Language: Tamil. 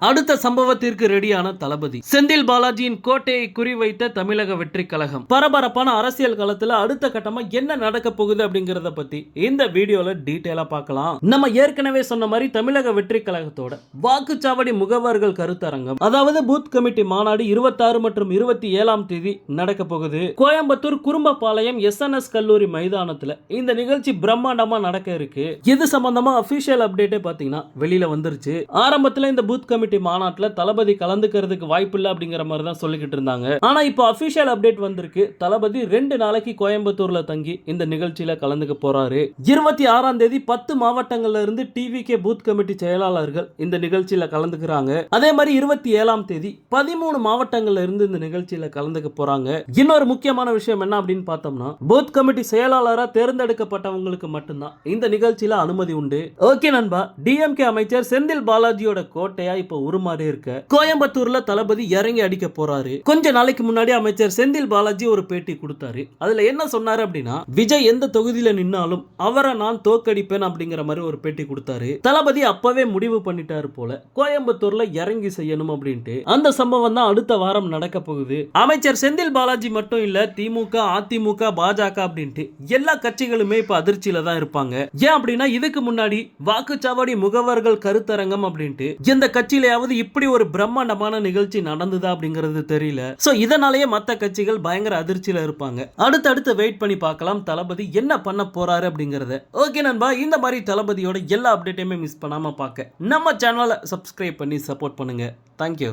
அடுத்த சம்பவத்திற்கு ரெடியான தளபதி. செந்தில் பாலாஜியின் கோட்டையை குறிவைத்த தமிழக வெற்றி கழகம். பரபரப்பான அரசியல் களத்துல அடுத்த கட்டமா என்ன நடக்க போகுது அப்படிங்கறத பத்தி இந்த வீடியோல டீட்டெயிலா பார்க்கலாம் நம்ம ஏற்கனவே சொன்ன மாதிரி தமிழக வெற்றி கழகத்தோட வாக்குச்சாவடி முகவர்கள் கருத்தரங்கம் அதாவது பூத் கமிட்டி மாநாடு இருபத்தாறு மற்றும் இருபத்தி ஏழாம் தேதி நடக்க போகுது. Coimbatore Kurumbapalayam S N S கல்லூரி மைதானத்துல இந்த நிகழ்ச்சி பிரம்மாண்டமா நடக்க இருக்கு. இது சம்பந்தமா அபிஷியல் அப்டேட்டே பாத்தீங்கன்னா வெளியில வந்துருச்சு. ஆரம்பத்துல இந்த பூத் கமிட்டி மாநாட்டுல தளபதி கலந்துக்கிறதுக்கு வாய்ப்பு இல்லை அப்படிங்கிற மாதிரி தான் சொல்லிக்கிட்டு இருந்தாங்க. ஆனால் இப்போ அஃபிஷியல் அப்டேட் வந்திருக்கு. தளபதி ரெண்டு நாளைக்கு கோயம்புத்தூர்ல தங்கி இந்த நிகழ்ச்சியில கலந்துக்க போறாரு. இருபத்தி ஆறாம் தேதி பத்து மாவட்டங்கள்ல இருந்து டிவி கே பூத் கமிட்டி செயலாளர்கள் இந்த நிகழ்ச்சியில கலந்துக்கிறாங்க. அதே மாதிரி இருபத்தி ஏழாம் தேதி பதிமூணு மாவட்டங்கள்ல இருந்து இந்த நிகழ்ச்சியில கலந்துக்க போறாங்க. இன்னொரு முக்கியமான விஷயம் என்ன அப்படின்னு பார்த்தோம்னா பூத் கமிட்டி செயலாளரா தேர்ந்தெடுக்கப்பட்டவங்களுக்கு மட்டும்தான் இந்த நிகழ்ச்சியில அனுமதி உண்டு. ஓகே நண்பா டிஎம்கே அமைச்சர் செந்தில் பாலாஜியோட கோட்டையா இப்போ உருமாறி இருக்க. கோயம்புத்தூர்ல தளபதி இறங்கி அடிக்க போறாரு. கொஞ்ச நாளைக்கு முன்னாடி அமைச்சர் செந்தில் பாலாஜி ஒரு பேட்டி கொடுத்தாரு. அதுல என்ன சொன்னாரு அப்படின்னா விஜய் எந்த தொகுதியில நின்னாலும் அவரை நான் தோக்கடிப்பேன் அப்படிங்கிற மாதிரி ஒரு பேட்டி கொடுத்தாரு. தளபதி அப்பவே முடிவு பண்ணிட்டாரு போல. கோயம்புத்தூர்ல இறங்கி செய்யணும் அப்படின்ட்டு. அந்த சம்பவம் தான் அடுத்த வாரம் நடக்க போகுது. அமைச்சர் செந்தில் பாலாஜி மட்டும் இல்ல திமுக அதிமுக பாஜக அப்படின்ட்டு எல்லா கட்சிகளுமே இப்ப அதிர்ச்சியில தான் இருப்பாங்க. ஏன் அப்படின்னா இதுக்கு முன்னாடி வாக்குச்சாவடி முகவர்கள் கருத்தரங்கம் அப்படின்ட்டு எந்த கட்சியில கட்சியிலயாவது இப்படி ஒரு பிரம்மாண்டமான நிகழ்ச்சி நடந்ததா அப்படிங்கிறது தெரியல. சோ இதனாலேயே மத்த கட்சிகள் பயங்கர அதிர்ச்சியில இருப்பாங்க. அடுத்தடுத்து வெயிட் பண்ணி பார்க்கலாம் தளபதி என்ன பண்ண போறாரு அப்படிங்கறத. ஓகே நண்பா இந்த மாதிரி தளபதியோட எல்லா அப்டேட்டையுமே மிஸ் பண்ணாம பார்க்க. நம்ம சேனலை சப்ஸ்கிரைப் பண்ணி சப்போர்ட் பண்ணுங்க. தேங்க்யூ